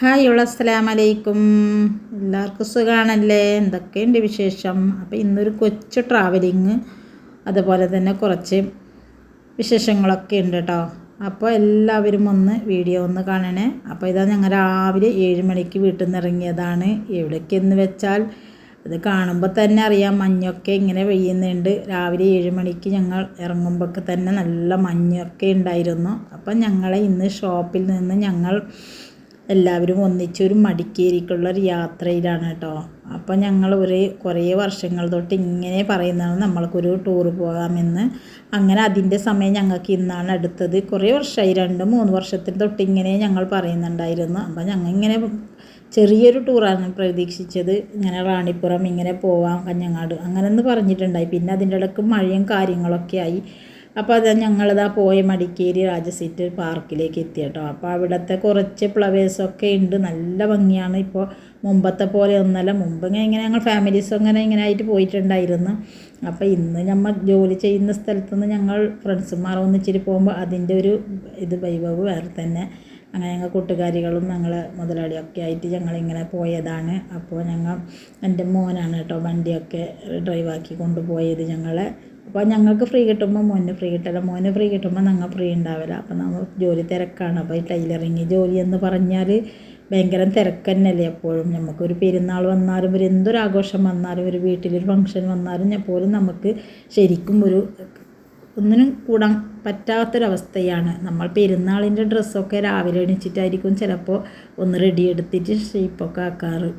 Hi ഉള്ള അസ്സലാമലൈക്കും. എല്ലാവർക്കും സുഖമാണല്ലേ എന്തൊക്കെയുണ്ട് വിശേഷം? അപ്പോൾ ഇന്നൊരു കൊച്ചു ട്രാവലിങ് അതുപോലെ തന്നെ കുറച്ച് വിശേഷങ്ങളൊക്കെ ഉണ്ട് കേട്ടോ. അപ്പോൾ എല്ലാവരും ഒന്ന് വീഡിയോ ഒന്ന് കാണണേ. അപ്പോൾ ഇതാ ഞങ്ങൾ രാവിലെ ഏഴ് മണിക്ക് വീട്ടിൽ നിന്ന് ഇറങ്ങിയതാണ്. എവിടേക്കെന്ന് വെച്ചാൽ അത് കാണുമ്പോൾ തന്നെ അറിയാം മഞ്ഞൊക്കെ ഇങ്ങനെ പെയ്യുന്നുണ്ട്. രാവിലെ ഏഴ് മണിക്ക് ഞങ്ങൾ ഇറങ്ങുമ്പോഴൊക്കെ തന്നെ നല്ല മഞ്ഞൊക്കെ ഉണ്ടായിരുന്നു. അപ്പം ഞങ്ങളെ ഇന്ന് ഷോപ്പിൽ നിന്ന് ഞങ്ങൾ എല്ലാവരും ഒന്നിച്ചൊരു മടിക്കേരിക്കുള്ള ഒരു യാത്രയിലാണ് കേട്ടോ. അപ്പോൾ ഞങ്ങൾ ഒരു കുറേ വർഷങ്ങൾ തൊട്ട് ഇങ്ങനെ പറയുന്നതാണ് നമ്മൾക്കൊരു ടൂർ പോകാമെന്ന്. അങ്ങനെ അതിന്റെ സമയം ഞങ്ങൾക്ക് ഇന്നാണ് അടുത്തത്. കുറേ വർഷമായി രണ്ട് മൂന്ന് വർഷത്തിന് തൊട്ട് ഇങ്ങനെ ഞങ്ങൾ പറയുന്നുണ്ടായിരുന്നു. അപ്പോൾ ഞങ്ങൾ ഇങ്ങനെ ചെറിയൊരു ടൂറാണ് പ്രതീക്ഷിച്ചത്. ഇങ്ങനെ റാണിപ്പുറം ഇങ്ങനെ പോവാം കഞ്ഞങ്ങാട് അങ്ങനെയൊന്ന് പറഞ്ഞിട്ടുണ്ടായി. പിന്നെ അതിന്റെ ഇടയ്ക്ക് മഴയും കാര്യങ്ങളൊക്കെ ആയി. അപ്പോൾ അത് ഞങ്ങളിതാ പോയ മടിക്കേരി രാജസീറ്റ് പാർക്കിലേക്ക് എത്തി കേട്ടോ അപ്പോൾ അവിടുത്തെ കുറച്ച് ഫ്ലവേഴ്സൊക്കെ ഉണ്ട് നല്ല ഭംഗിയാണ്. ഇപ്പോൾ മുമ്പത്തെ പോലെ ഒന്നല്ല. മുമ്പ് ഇങ്ങനെ ഞങ്ങൾ ഫാമിലീസ് അങ്ങനെ ഇങ്ങനെ ആയിട്ട് പോയിട്ടുണ്ടായിരുന്നു. അപ്പോൾ ഇന്ന് നമ്മൾ ജോലി ചെയ്യുന്ന സ്ഥലത്തുനിന്ന് ഞങ്ങൾ ഫ്രണ്ട്സുമാർ ഒന്നിച്ചിട്ട് പോകുമ്പോൾ അതിന്റെ ഒരു ഇത് വൈഭവ് വേറെ തന്നെ. അങ്ങനെ ഞങ്ങൾ കൂട്ടുകാരികളും ഞങ്ങൾ മുതലാളിയൊക്കെ ആയിട്ട് ഞങ്ങളിങ്ങനെ പോയതാണ്. അപ്പോൾ ഞങ്ങൾ എന്റെ മോനാണ് കേട്ടോ വണ്ടിയൊക്കെ ഡ്രൈവാക്കി കൊണ്ടുപോയത് ഞങ്ങളെ. അപ്പോൾ ഞങ്ങൾക്ക് ഫ്രീ കിട്ടുമ്പോൾ മോന് ഫ്രീ കിട്ടില്ല മോന് ഫ്രീ കിട്ടുമ്പോൾ ഞങ്ങൾ ഫ്രീ ഉണ്ടാവില്ല അപ്പോൾ നമ്മൾ ജോലി തിരക്കാണ്. അപ്പോൾ ഈ ടൈലറിങ് ജോലി എന്ന് പറഞ്ഞാൽ ഭയങ്കര തിരക്ക് തന്നെയല്ലേ എപ്പോഴും നമുക്കൊരു പെരുന്നാൾ വന്നാലും ഒരു എന്തൊരു ആഘോഷം വന്നാലും ഒരു വീട്ടിലൊരു ഫംഗ്ഷൻ വന്നാലും എപ്പോഴും നമുക്ക് ശരിക്കും ഒരു ഒന്നിനും കൂടാൻ പറ്റാത്തൊരവസ്ഥയാണ്. നമ്മൾ പെരുന്നാളിന്റെ ഡ്രസ്സൊക്കെ രാവിലെ എണീച്ചിട്ടായിരിക്കും ചിലപ്പോൾ ഒന്ന് റെഡി എടുത്തിട്ട് ഷേപ്പൊക്കെ ആക്കാറ്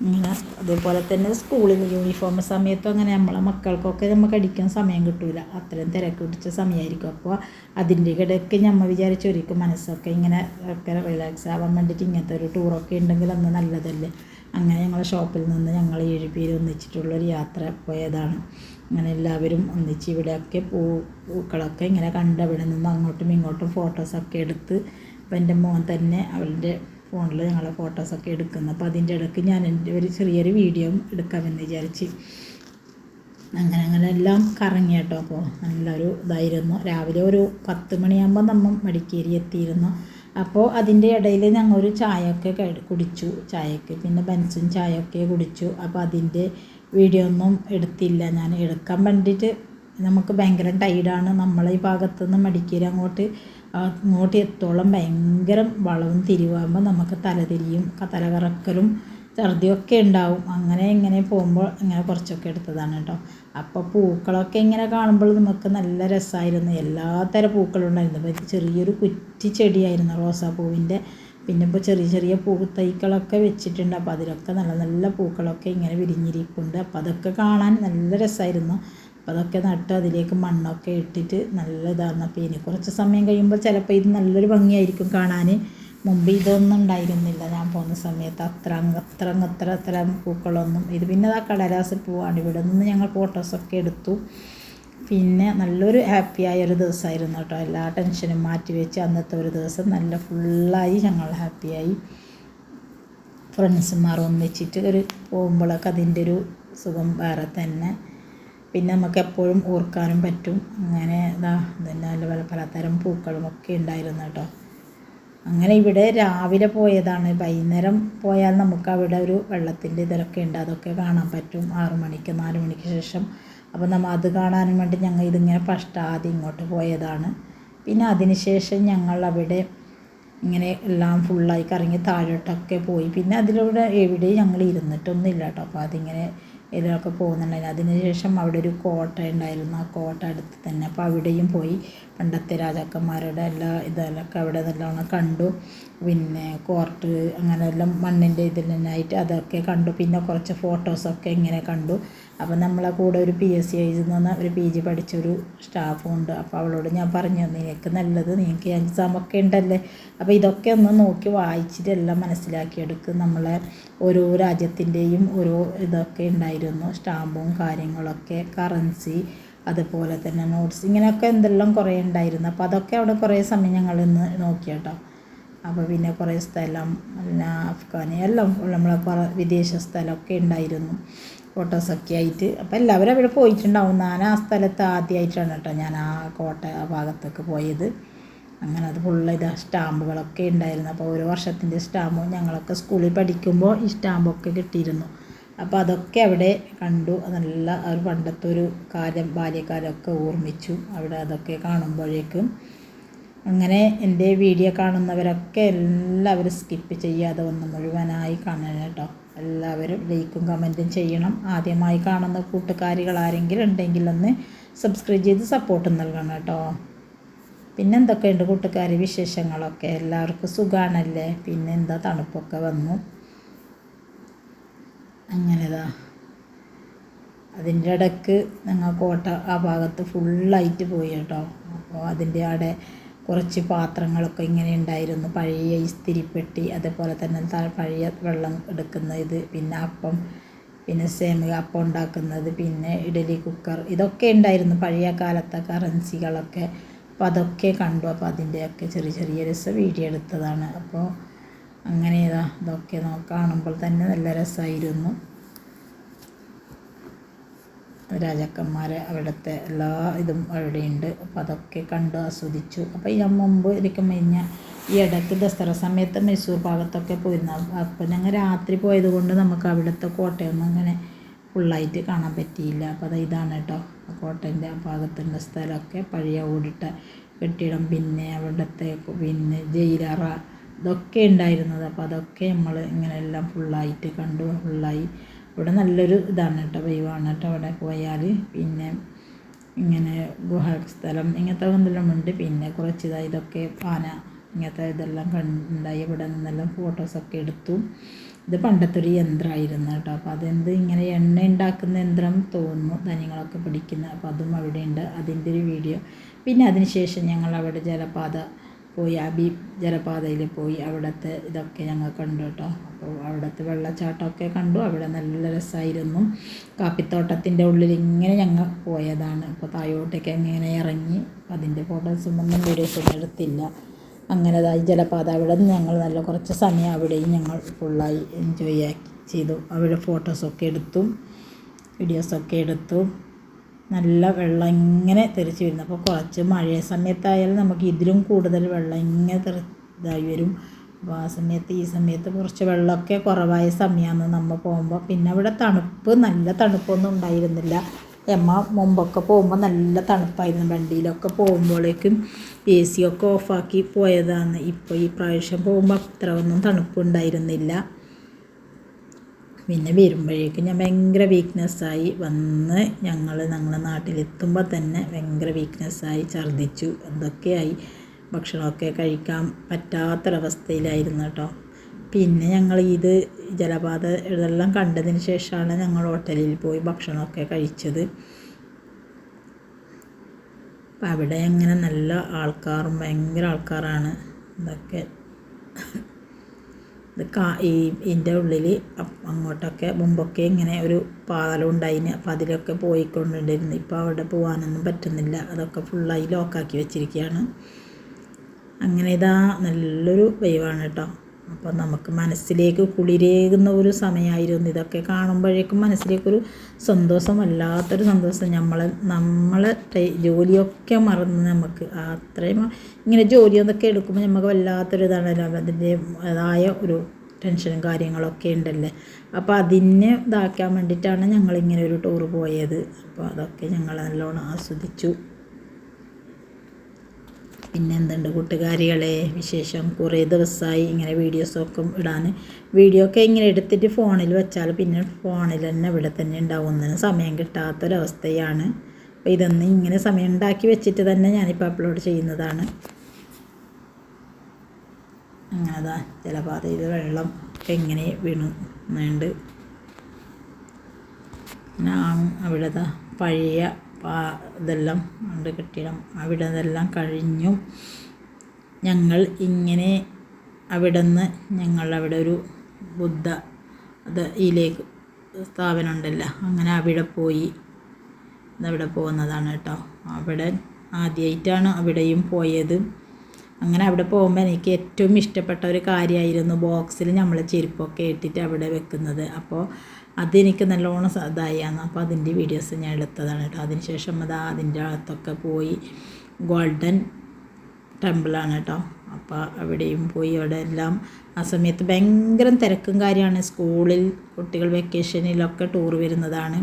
അങ്ങനെ അതേപോലെ തന്നെ സ്കൂളിൽ യൂണിഫോം സമയത്തും അങ്ങനെ നമ്മളെ മക്കൾക്കൊക്കെ നമുക്ക് അടിക്കാൻ സമയം കിട്ടൂല. അത്രയും തിരക്ക് പിടിച്ച സമയമായിരിക്കും അപ്പോൾ അതിന്റെ ഇടയ്ക്ക് നമ്മൾ വിചാരിച്ചൊരിക്കും മനസ്സൊക്കെ ഇങ്ങനെ ഒക്കെ റിലാക്സ് ആവാൻ വേണ്ടിയിട്ട് ഇങ്ങനത്തെ ഒരു ടൂറൊക്കെ ഉണ്ടെങ്കിൽ അന്ന് നല്ലതല്ലേ. അങ്ങനെ ഞങ്ങളെ ഷോപ്പിൽ നിന്ന് ഞങ്ങൾ ഏഴ് പേര് ഒന്നിച്ചിട്ടുള്ളൊരു യാത്ര പോയതാണ്. അങ്ങനെ എല്ലാവരും ഒന്നിച്ച് ഇവിടെയൊക്കെ പൂ പൂക്കളൊക്കെ ഇങ്ങനെ കണ്ട് അവിടെ നിന്ന് അങ്ങോട്ടും ഇങ്ങോട്ടും ഫോട്ടോസൊക്കെ എടുത്ത് അപ്പം എന്റെ മോൻ തന്നെ അവളുടെ ഫോണിൽ ഞങ്ങളെ ഫോട്ടോസൊക്കെ എടുക്കുന്നത് അപ്പോൾ അതിന്റെ ഇടയ്ക്ക് ഞാൻ എന്റെ ഒരു ചെറിയൊരു വീഡിയോ എടുക്കാമെന്ന് വിചാരിച്ച് അങ്ങനെ അങ്ങനെ എല്ലാം കറങ്ങി കേട്ടോ. അപ്പോൾ നല്ലൊരു ഇതായിരുന്നു. രാവിലെ ഒരു പത്ത് മണിയാകുമ്പോൾ നമ്മൾ മടിക്കേരി എത്തിയിരുന്നു. അപ്പോൾ അതിന്റെ ഇടയിൽ ഞങ്ങൾ ഒരു ചായയൊക്കെ കുടിച്ചു. ചായയ്ക്ക് പിന്നെ ബൻസും ചായയൊക്കെ കുടിച്ചു. അപ്പോൾ അതിന്റെ വീഡിയോ ഒന്നും എടുത്തില്ല. ഞാൻ എടുക്കാൻ വേണ്ടിയിട്ട് നമുക്ക് ഭയങ്കര ടൈഡാണ് നമ്മളെ ഈ ഭാഗത്തുനിന്ന് മടിക്കേരി അങ്ങോട്ട് അങ്ങോട്ട് എത്തോളം ഭയങ്കര വളവും തിരിവാകുമ്പോൾ നമുക്ക് തലതിരിയും തലകറക്കലും ഛർദിയൊക്കെ ഉണ്ടാവും. അങ്ങനെ ഇങ്ങനെ പോകുമ്പോൾ ഇങ്ങനെ കുറച്ചൊക്കെ എടുത്തതാണ് കേട്ടോ. അപ്പോൾ പൂക്കളൊക്കെ ഇങ്ങനെ കാണുമ്പോൾ നമുക്ക് നല്ല രസമായിരുന്നു എല്ലാ തരം പൂക്കളും ഉണ്ടായിരുന്നു. അപ്പോൾ ചെറിയൊരു കുറ്റി ചെടിയായിരുന്നു റോസാപ്പൂവിന്റെ. പിന്നെ ഇപ്പോൾ ചെറിയ ചെറിയ പൂ തൈകളൊക്കെ വെച്ചിട്ടുണ്ട്. അപ്പോൾ അതിലൊക്കെ നല്ല നല്ല പൂക്കളൊക്കെ ഇങ്ങനെ വിരിഞ്ഞിരിക്കുന്നുണ്ട് അപ്പോൾ അതൊക്കെ കാണാൻ നല്ല രസമായിരുന്നു അപ്പോൾ അതൊക്കെ നട്ട് അതിലേക്ക് മണ്ണൊക്കെ ഇട്ടിട്ട് നല്ല ഇതാണ് അപ്പോൾ ഇനി കുറച്ച് സമയം കഴിയുമ്പോൾ ചിലപ്പോൾ ഇത് നല്ലൊരു ഭംഗിയായിരിക്കും കാണാൻ മുമ്പ് ഇതൊന്നും ഉണ്ടായിരുന്നില്ല. ഞാൻ പോകുന്ന സമയത്ത് അത്ര അത്ര അത്ര അത്ര പൂക്കളൊന്നും. ഇത് പിന്നെ ആ കടലാസിൽ പൂവാണ്. ഇവിടെ നിന്ന് ഞങ്ങൾ ഫോട്ടോസൊക്കെ എടുത്തു. പിന്നെ നല്ലൊരു ഹാപ്പിയായ ഒരു ദിവസമായിരുന്നു കേട്ടോ. എല്ലാ ടെൻഷനും മാറ്റി വെച്ച് അന്നത്തെ ഒരു ദിവസം നല്ല ഫുള്ളായി ഞങ്ങൾ ഹാപ്പിയായി ഫ്രണ്ട്സുമാർ ഒന്നിച്ചിട്ട് ഒരു പോകുമ്പോഴൊക്കെ അതിന്റെ ഒരു സുഖം വേറെ തന്നെ. പിന്നെ നമുക്ക് എപ്പോഴും ഓർക്കാനും പറ്റും. അങ്ങനെ ഇതാ പിന്നെ പല പലതരം പൂക്കളും ഒക്കെ ഉണ്ടായിരുന്നു കേട്ടോ. അങ്ങനെ ഇവിടെ രാവിലെ പോയതാണ്. വൈകുന്നേരം പോയാൽ നമുക്ക് അവിടെ ഒരു വെള്ളത്തിന്റെ ഇതിലൊക്കെ ഉണ്ട്. അതൊക്കെ കാണാൻ പറ്റും. ആറു മണിക്ക് നാല് മണിക്ക് ശേഷം. അപ്പോൾ നമ്മൾ അത് കാണാനും വേണ്ടി ഞങ്ങൾ ഇതിങ്ങനെ ഫസ്റ്റ് ഇങ്ങോട്ട് പോയതാണ്. പിന്നെ അതിനുശേഷം ഞങ്ങൾ അവിടെ ഇങ്ങനെ എല്ലാം ഫുള്ളായി കറങ്ങി താഴോട്ടൊക്കെ പോയി. പിന്നെ അതിലൂടെ എവിടെയും ഞങ്ങൾ ഇരുന്നിട്ടൊന്നുമില്ല കേട്ടോ. അപ്പോൾ അതിങ്ങനെ ഇതിലൊക്കെ പോകുന്നുണ്ടായിരുന്നു. അതിനുശേഷം അവിടെ ഒരു കോട്ട ഉണ്ടായിരുന്നു. ആ കോട്ട അടുത്ത് തന്നെ. അപ്പോൾ അവിടെയും പോയി പണ്ടത്തെ രാജാക്കന്മാരുടെ എല്ലാ ഇതെല്ലാം അവിടെ നല്ലോണം കണ്ടു. പിന്നെ കോർട്ട് അങ്ങനെ എല്ലാം മണ്ണിന്റെ ഇതിൽ തന്നെയായിട്ട് അതൊക്കെ കണ്ടു. പിന്നെ കുറച്ച് ഫോട്ടോസൊക്കെ ഇങ്ങനെ കണ്ടു. അപ്പോൾ നമ്മളെ കൂടെ ഒരു പി എസ് സി എഴുതുന്ന ഒരു പി ജി പഠിച്ചൊരു സ്റ്റാഫും ഉണ്ട്. അപ്പോൾ അവളോട് ഞാൻ പറഞ്ഞു നിനക്ക് നല്ലത് നിനക്ക് എക്സാമൊക്കെ ഉണ്ടല്ലേ? അപ്പോൾ ഇതൊക്കെ ഒന്ന് നോക്കി വായിച്ചിട്ട് എല്ലാം മനസ്സിലാക്കിയെടുക്കും. നമ്മളെ ഓരോ രാജ്യത്തിന്റെയും ഓരോ ഇതൊക്കെ ഉണ്ടായിരുന്നു സ്റ്റാമ്പും കാര്യങ്ങളൊക്കെ കറൻസി അതുപോലെ തന്നെ നോട്ട്സ് ഇങ്ങനെയൊക്കെ എന്തെല്ലാം കുറേ ഉണ്ടായിരുന്നു. അപ്പോൾ അതൊക്കെ അവിടെ കുറേ സമയം ഞങ്ങൾ ഇന്ന് നോക്കിയട്ടോ അപ്പോൾ പിന്നെ കുറേ സ്ഥലം പിന്നെ അഫ്ഗാനി എല്ലാം നമ്മളെ കുറേ വിദേശ സ്ഥലമൊക്കെ ഉണ്ടായിരുന്നു. ഫോട്ടോസൊക്കെ ആയിട്ട്. അപ്പോൾ എല്ലാവരും അവിടെ പോയിട്ടുണ്ടാവും. ഞാൻ ആ സ്ഥലത്ത് ആദ്യമായിട്ടാണ് കേട്ടോ ഞാൻ ആ കോട്ട ആ ഭാഗത്തൊക്കെ പോയത്. അങ്ങനെ അത് ഫുള്ള് ഇതാ സ്റ്റാമ്പുകളൊക്കെ ഉണ്ടായിരുന്നു. അപ്പോൾ ഓരോ വർഷത്തിന്റെ സ്റ്റാമ്പും ഞങ്ങളൊക്കെ സ്കൂളിൽ പഠിക്കുമ്പോൾ ഈ സ്റ്റാമ്പൊക്കെ കിട്ടിയിരുന്നു. അപ്പോൾ അതൊക്കെ അവിടെ കണ്ടു. നല്ല അവർ പണ്ടത്തെ ഒരു കാലം ബാല്യകാലമൊക്കെ ഓർമ്മിച്ചു. അവിടെ അതൊക്കെ കാണുമ്പോഴേക്കും അങ്ങനെ എന്റെ വീഡിയോ കാണുന്നവരൊക്കെ എല്ലാവരും സ്കിപ്പ് ചെയ്യാതെ ഒന്ന് മുഴുവനായി കാണണം കേട്ടോ. എല്ലാവരും ലൈക്കും കമന്റും ചെയ്യണം. ആദ്യമായി കാണുന്ന കൂട്ടുകാരികൾ ആരെങ്കിലും ഉണ്ടെങ്കിൽ ഒന്ന് സബ്സ്ക്രൈബ് ചെയ്ത് സപ്പോർട്ട് നൽകണം കേട്ടോ. പിന്നെ എന്തൊക്കെയുണ്ട് കൂട്ടുകാരി വിശേഷങ്ങളൊക്കെ? എല്ലാവർക്കും സുഖമാണല്ലേ പിന്നെന്താ തണുപ്പൊക്കെ വന്നു? അങ്ങനെതാ. അതിന്റെ ഇടയ്ക്ക് ഞങ്ങൾ കോട്ട ആ ഭാഗത്ത് ഫുള്ളായിട്ട് പോയി കേട്ടോ അപ്പോൾ അതിന്റെ അവിടെ കുറച്ച് പാത്രങ്ങളൊക്കെ ഇങ്ങനെ ഉണ്ടായിരുന്നു. പഴയ ഇസ്തിരിപ്പെട്ടി അതേപോലെ തന്നെ പഴയ വെള്ളം എടുക്കുന്ന ഇത് പിന്നെ അപ്പം പിന്നെ സേമിക അപ്പം ഉണ്ടാക്കുന്നത് പിന്നെ ഇഡലി കുക്കർ ഇതൊക്കെ ഉണ്ടായിരുന്നു. പഴയ കാലത്തെ കറൻസികളൊക്കെ. അപ്പോൾ അതൊക്കെ കണ്ടു. അപ്പോൾ അതിന്റെയൊക്കെ ചെറിയ ചെറിയ രസം വീഡിയോ എടുത്തതാണ്. അപ്പോൾ അങ്ങനെ ഇതാ ഇതൊക്കെ കാണുമ്പോൾ തന്നെ നല്ല രസമായിരുന്നു. രാജാക്കന്മാരെ അവിടുത്തെ എല്ലാ ഇതും അവിടെയുണ്ട്. അപ്പോൾ അതൊക്കെ കണ്ട് ആസ്വദിച്ചു. അപ്പോൾ ഞാൻ മുമ്പ് എനിക്ക് കഴിഞ്ഞ ഈ ഇടയ്ക്ക് ദസറ സമയത്ത് മൈസൂർ ഭാഗത്തൊക്കെ പോയിരുന്നു. അപ്പോൾ ഞങ്ങൾ രാത്രി പോയത് കൊണ്ട് നമുക്ക് അവിടുത്തെ കോട്ടയൊന്നും അങ്ങനെ ഫുള്ളായിട്ട് കാണാൻ പറ്റിയില്ല. അപ്പോൾ അത് ഇതാണ് കേട്ടോ കോട്ടന്റെ ആ ഭാഗത്തുള്ള സ്ഥലമൊക്കെ പഴയ ഓടിട്ട കെട്ടിടം. പിന്നെ അവിടുത്തെ പിന്നെ ജയിലറ ഇതൊക്കെ ഉണ്ടായിരുന്നത്. അപ്പോൾ അതൊക്കെ നമ്മൾ ഇങ്ങനെ എല്ലാം ഫുള്ളായിട്ട് കണ്ടു. ഫുള്ളായി ഇവിടെ നല്ലൊരു ഇതാണ് കേട്ടോ. വൈവാണ് കേട്ടോ അവിടെ പോയാൽ പിന്നെ ഇങ്ങനെ ഗുഹ സ്ഥലം ഇങ്ങനത്തെ എന്തെല്ലാം ഉണ്ട് പിന്നെ കുറച്ച് ഇതായി ഇതൊക്കെ പാന ഇങ്ങനത്തെ ഇതെല്ലാം കണ്ടുണ്ടായി ഇവിടെ നിന്നെല്ലാം ഫോട്ടോസൊക്കെ എടുത്തു. ഇത് പണ്ടത്തെ ഒരു യന്ത്രമായിരുന്നു കേട്ടോ. അപ്പോൾ അതെന്ത് ഇങ്ങനെ എണ്ണ ഉണ്ടാക്കുന്ന യന്ത്രം തോന്നുന്നു. ധനികളൊക്കെ പിടിക്കുന്ന. അപ്പോൾ അതും അവിടെയുണ്ട്. അതിന്റെ ഒരു വീഡിയോ. പിന്നെ അതിന് ശേഷം ഞങ്ങൾ അവിടെ ജലപാത പോയി അബി ജലപാതയിൽ പോയി അവിടുത്തെ ഇതൊക്കെ ഞങ്ങൾ കണ്ടു കേട്ടോ. അപ്പോൾ അവിടുത്തെ വെള്ളച്ചാട്ടമൊക്കെ കണ്ടു അവിടെ നല്ല രസമായിരുന്നു. കാപ്പിത്തോട്ടത്തിന്റെ ഉള്ളിൽ ഇങ്ങനെ ഞങ്ങൾ പോയതാണ്. അപ്പോൾ താഴോട്ടേക്ക് ഇങ്ങനെ ഇറങ്ങി അതിന്റെ ഫോട്ടോസും ഒന്നും വീഡിയോസൊന്നും എടുത്തില്ല. അങ്ങനെ ഈ ജലപാത അവിടെ നിന്ന് ഞങ്ങൾ നല്ല കുറച്ച് സമയം അവിടെയും ഞങ്ങൾ ഫുള്ളായി എൻജോയ് ആക്കി ചെയ്തു. അവിടെ ഫോട്ടോസൊക്കെ എടുത്തു വീഡിയോസൊക്കെ എടുത്തു. നല്ല വെള്ളം ഇങ്ങനെ തെറിച്ച് വരുന്നു. അപ്പോൾ കുറച്ച് മഴ സമയത്തായാലും നമുക്ക് ഇതിലും കൂടുതൽ വെള്ളം ഇങ്ങനെ തെറി ഇതായി വരും. അപ്പോൾ ആ സമയത്ത് ഈ സമയത്ത് കുറച്ച് വെള്ളമൊക്കെ കുറവായ സമയമാണ് നമ്മൾ പോകുമ്പോൾ. പിന്നെ അവിടെ തണുപ്പ് നല്ല തണുപ്പൊന്നും ഉണ്ടായിരുന്നില്ല. എമ്മ മുമ്പൊക്കെ പോകുമ്പോൾ നല്ല തണുപ്പായിരുന്നു. വണ്ടിയിലൊക്കെ പോകുമ്പോഴേക്കും എ സി ഒക്കെ ഓഫാക്കി പോയതാണ്. ഇപ്പോൾ ഈ പ്രാവശ്യം പോകുമ്പോൾ അത്ര ഒന്നും തണുപ്പുണ്ടായിരുന്നില്ല. പിന്നെ വരുമ്പോഴേക്കും ഞാൻ ഭയങ്കര വീക്ക്നെസ്സായി വന്ന് ഞങ്ങൾ ഞങ്ങളുടെ നാട്ടിലെത്തുമ്പോൾ തന്നെ ഭയങ്കര വീക്ക്നെസ്സായി ഛർദ്ദിച്ചു. എന്തൊക്കെയായി? ഭക്ഷണമൊക്കെ കഴിക്കാൻ പറ്റാത്തൊരവസ്ഥയിലായിരുന്നു കേട്ടോ. പിന്നെ ഞങ്ങൾ ഇത് ജലപാത ഇതെല്ലാം കണ്ടതിന് ശേഷമാണ് ഞങ്ങൾ ഹോട്ടലിൽ പോയി ഭക്ഷണമൊക്കെ കഴിച്ചത്. അപ്പം അവിടെ അങ്ങനെ നല്ല ആൾക്കാരും ഭയങ്കര ആൾക്കാരാണ്. ഇതൊക്കെ ഇത് കാ ഈ ഇതിന്റെ ഉള്ളിൽ അങ്ങോട്ടൊക്കെ മുമ്പൊക്കെ ഇങ്ങനെ ഒരു പാലം ഉണ്ടായിന് അപ്പോൾ അതിലൊക്കെ പോയിക്കൊണ്ടിരുന്നു. ഇപ്പോൾ അവിടെ പോകാനൊന്നും പറ്റുന്നില്ല. അതൊക്കെ ഫുള്ളായി ലോക്കാക്കി വെച്ചിരിക്കുകയാണ് അങ്ങനെ ഇതാ നല്ലൊരു വൈവാണ് കേട്ടോ. അപ്പോൾ നമുക്ക് മനസ്സിലേക്ക് കുളിരേകുന്ന ഒരു സമയമായിരുന്നു. ഇതൊക്കെ കാണുമ്പോഴേക്കും മനസ്സിലേക്കൊരു സന്തോഷം വല്ലാത്തൊരു സന്തോഷം. നമ്മൾ നമ്മളെ ജോലിയൊക്കെ മറന്ന് നമുക്ക് അത്രയും ഇങ്ങനെ ജോലി എന്നൊക്കെ എടുക്കുമ്പോൾ നമുക്ക് വല്ലാത്തൊരു ഇതാണല്ലോ. അതിന്റെതായ ഒരു ടെൻഷനും കാര്യങ്ങളൊക്കെ ഉണ്ടല്ലേ. അപ്പോൾ അതിനെ ഇതാക്കാൻ വേണ്ടിയിട്ടാണ് ഞങ്ങളിങ്ങനെ ഒരു ടൂർ പോയത്. അപ്പോൾ അതൊക്കെ ഞങ്ങൾ നല്ലോണം ആസ്വദിച്ചു. പിന്നെ എന്തുണ്ട് കൂട്ടുകാരികളെ വിശേഷം? കുറേ ദിവസമായി ഇങ്ങനെ വീഡിയോസൊക്കെ ഇടാൻ വീഡിയോ ഒക്കെ ഇങ്ങനെ എടുത്തിട്ട് ഫോണിൽ വെച്ചാൽ പിന്നെ ഫോണിൽ തന്നെ ഇവിടെ തന്നെ ഉണ്ടാവും ഉണ്ടാവുന്നതിന് സമയം കിട്ടാത്തൊരവസ്ഥയാണ്. അപ്പോൾ ഇതൊന്ന് ഇങ്ങനെ സമയം ഉണ്ടാക്കി വെച്ചിട്ട് തന്നെ ഞാനിപ്പോൾ അപ്ലോഡ് ചെയ്യുന്നതാണ്. അങ്ങനെ ജലപാതയിൽ വെള്ളം ഒക്കെ എങ്ങനെ വീണുന്നുണ്ട്. അവിടെ പഴയ ഇതെല്ലാം ഉണ്ട് കെട്ടിടം അവിടെ നിന്നെല്ലാം കഴിഞ്ഞു. ഞങ്ങൾ ഇങ്ങനെ അവിടെ നിന്ന് ഞങ്ങൾ അവിടെ ഒരു ബുദ്ധ അത് ഇതിലേക്ക് സ്ഥാപനം ഉണ്ടല്ലോ. അങ്ങനെ അവിടെ പോയി. അവിടെ പോകുന്നതാണ് കേട്ടോ. അവിടെ ആദ്യമായിട്ടാണ് അവിടെയും പോയത്. അങ്ങനെ അവിടെ പോകുമ്പോൾ എനിക്ക് ഏറ്റവും ഇഷ്ടപ്പെട്ട ഒരു കാര്യമായിരുന്നു ബോക്സിൽ നമ്മൾ ചെരുപ്പൊക്കെ ഇട്ടിട്ട് അവിടെ വെക്കുന്നത്. അപ്പോൾ അതെനിക്ക് നല്ലോണം ഇതായിരുന്നു അപ്പോൾ അതിന്റെ വീഡിയോസ് ഞാൻ എടുത്തതാണ് കേട്ടോ. അതിന് ശേഷം അത് അതിന്റെ അകത്തൊക്കെ പോയി ഗോൾഡൻ ടെമ്പിളാണ് കേട്ടോ. അപ്പോൾ അവിടെയും പോയി അവിടെ എല്ലാം ആ സമയത്ത് ഭയങ്കര തിരക്കും കാര്യമാണ്. സ്കൂളിൽ കുട്ടികൾ വെക്കേഷനിലൊക്കെ ടൂർ വരുന്നതാണ്.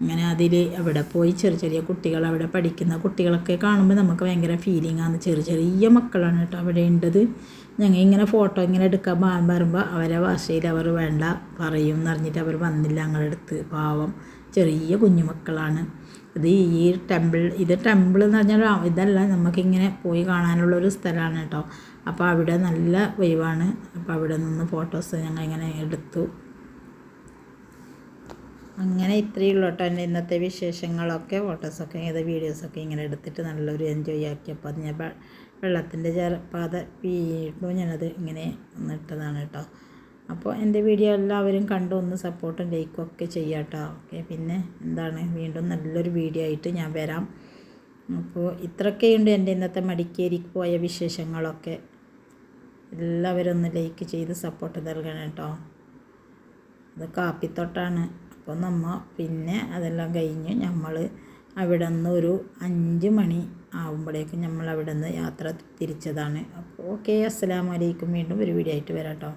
അങ്ങനെ അതിൽ അവിടെ പോയി ചെറിയ ചെറിയ കുട്ടികൾ അവിടെ പഠിക്കുന്ന കുട്ടികളൊക്കെ കാണുമ്പോൾ നമുക്ക് ഭയങ്കര ഫീലിംഗ് ആണ്. ചെറിയ ചെറിയ മക്കളാണ് കേട്ടോ അവിടെ ഉണ്ടത് ഞങ്ങൾ ഇങ്ങനെ ഫോട്ടോ ഇങ്ങനെ എടുക്കാൻ പറയുമ്പോൾ അവരെ ഭാഷയിൽ അവർ വേണ്ട പറയും എന്നറിഞ്ഞിട്ട് അവർ വന്നില്ല ഞങ്ങളുടെ അടുത്ത്. പാവം ചെറിയ കുഞ്ഞുമക്കളാണ്. ഇത് ഈ ടെമ്പിൾ ഇത് ടെമ്പിൾ എന്ന് പറഞ്ഞാൽ ഇതല്ല. നമുക്കിങ്ങനെ പോയി കാണാനുള്ളൊരു സ്ഥലമാണ് കേട്ടോ. അപ്പോൾ അവിടെ നല്ല വൈവാണ് അപ്പോൾ അവിടെ നിന്ന് ഫോട്ടോസ് ഞങ്ങൾ ഇങ്ങനെ എടുത്തു. അങ്ങനെ ഇത്രയേ ഉള്ളൂ കേട്ടോ എന്റെ ഇന്നത്തെ വിശേഷങ്ങളൊക്കെ. ഫോട്ടോസൊക്കെ ഏത് വീഡിയോസൊക്കെ ഇങ്ങനെ എടുത്തിട്ട് നല്ലൊരു എൻജോയ് ആക്കിയപ്പോൾ അത് ഞാൻ വെള്ളത്തിന്റെ പാത വീണ്ടും ഞാനത് ഇങ്ങനെ ഒന്നിട്ടതാണ് കേട്ടോ. അപ്പോൾ എന്റെ വീഡിയോ എല്ലാവരും കണ്ടു ഒന്ന് സപ്പോർട്ടും ലൈക്കും ഒക്കെ ചെയ്യാം കേട്ടോ. ഓക്കെ പിന്നെ എന്താണ്? വീണ്ടും നല്ലൊരു വീഡിയോ ആയിട്ട് ഞാൻ വരാം. അപ്പോൾ ഇത്രയൊക്കെയുണ്ട് എന്റെ ഇന്നത്തെ മടിക്കേരിക്ക് പോയ വിശേഷങ്ങളൊക്കെ. എല്ലാവരും ഒന്ന് ലൈക്ക് ചെയ്ത് സപ്പോർട്ട് നൽകണം കേട്ടോ. അത് കാപ്പിത്തൊട്ടാണ്. അപ്പോൾ നമ്മൾ പിന്നെ അതെല്ലാം കഴിഞ്ഞ് നമ്മൾ അവിടെ നിന്ന് ഒരു അഞ്ച് മണി ആകുമ്പോഴേക്കും നമ്മൾ അവിടെ നിന്ന് യാത്ര തിരിച്ചതാണ്. അപ്പോൾ ഓക്കെ അസ്സലാമലൈക്കും വീണ്ടും ഒരു വീഡിയോ ആയിട്ട് വരാം കേട്ടോ